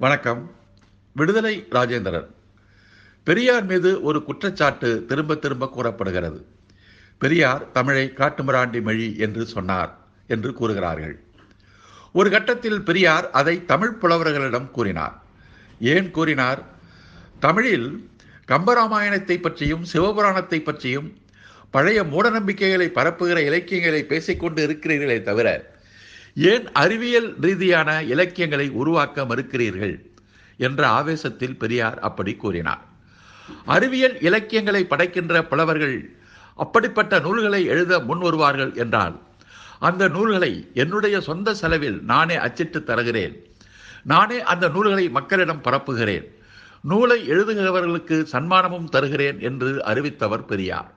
வணக்கம். விடுதலை ராஜேந்திரன். பெரியார் மீது ஒரு குற்றச்சாட்டு திரும்ப திரும்ப கூறப்படுகிறது. பெரியார் தமிழை காட்டுமிராண்டி மொழி என்று சொன்னார் என்று கூறுகிறார்கள். ஒரு கட்டத்தில் பெரியார் அதை தமிழ் புலவர்களிடம் கூறினார். ஏன் கூறினார்? தமிழில் கம்பராமாயணத்தை பற்றியும் சிவபுராணத்தை பற்றியும் பழைய மூடநம்பிக்கைகளை பரப்புகிற இலக்கியங்களை பேசிக்கொண்டு இருக்கிறீர்களே தவிர ஏன் அறிவியல் ரீதியான இலக்கியங்களை உருவாக்க மறுக்கிறீர்கள்? என்ற ஆவேசத்தில் பெரியார் அப்படி கூறினார். அறிவியல் இலக்கியங்களை படைக்கின்ற புலவர்கள் அப்படிப்பட்ட நூல்களை எழுத முன் வருவார்கள் என்றால் அந்த நூல்களை என்னுடைய சொந்த செலவில் நானே அச்சிட்டு தருகிறேன். நானே அந்த நூல்களை மக்களிடம் பரப்புகிறேன். நூலை எழுதுகிறவர்களுக்கு சன்மானமும் தருகிறேன் என்று அறிவித்தவர் பெரியார்.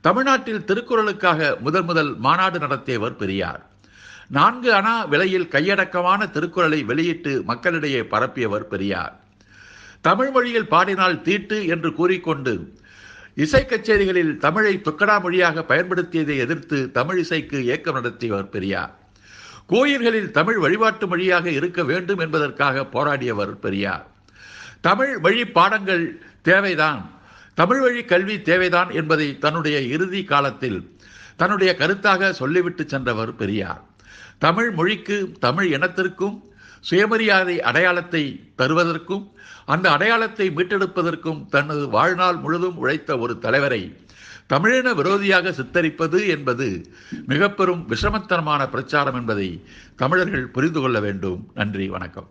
தமிழ்நாட்டில் திருக்குறளுக்காக முதல் முதல் மாநாடு நடத்தியவர் பெரியார். நான்கு அணா விலையில் கையடக்கமான திருக்குறளை வெளியிட்டு மக்களிடையே பரப்பியவர் பெரியார். தமிழ் மொழியில் பாடினால் தீட்டு என்று கூறிக்கொண்டு இசை கச்சேரிகளில் தமிழை துக்கடா மொழியாக பயன்படுத்தியதை எதிர்த்து தமிழ் இசைக்கு இயக்கம் நடத்தியவர் பெரியார். கோயில்களில் தமிழ் வழிபாட்டு மொழியாக இருக்க வேண்டும் என்பதற்காக போராடியவர் பெரியார். தமிழ் வழி பாடங்கள் தேவைதான். தமிழ் வழி கல்வி தேவைதான் என்பதை தன்னுடைய இறுதி காலத்தில் தன்னுடைய கருத்தாக சொல்லிவிட்டு சென்றவர் பெரியார். தமிழ் மொழிக்கு தமிழ் இனத்திற்கும் சுயமரியாதை அடையாளத்தை தருவதற்கும் அந்த அடையாளத்தை மீட்டெடுப்பதற்கும் தனது வாழ்நாள் முழுதும் உழைத்த ஒரு தலைவரை தமிழின விரோதியாக சித்தரிப்பது என்பது மிக பெரும் விஷமத்தனமான பிரச்சாரம் என்பதை தமிழர்கள் புரிந்து கொள்ள வேண்டும். நன்றி வணக்கம்.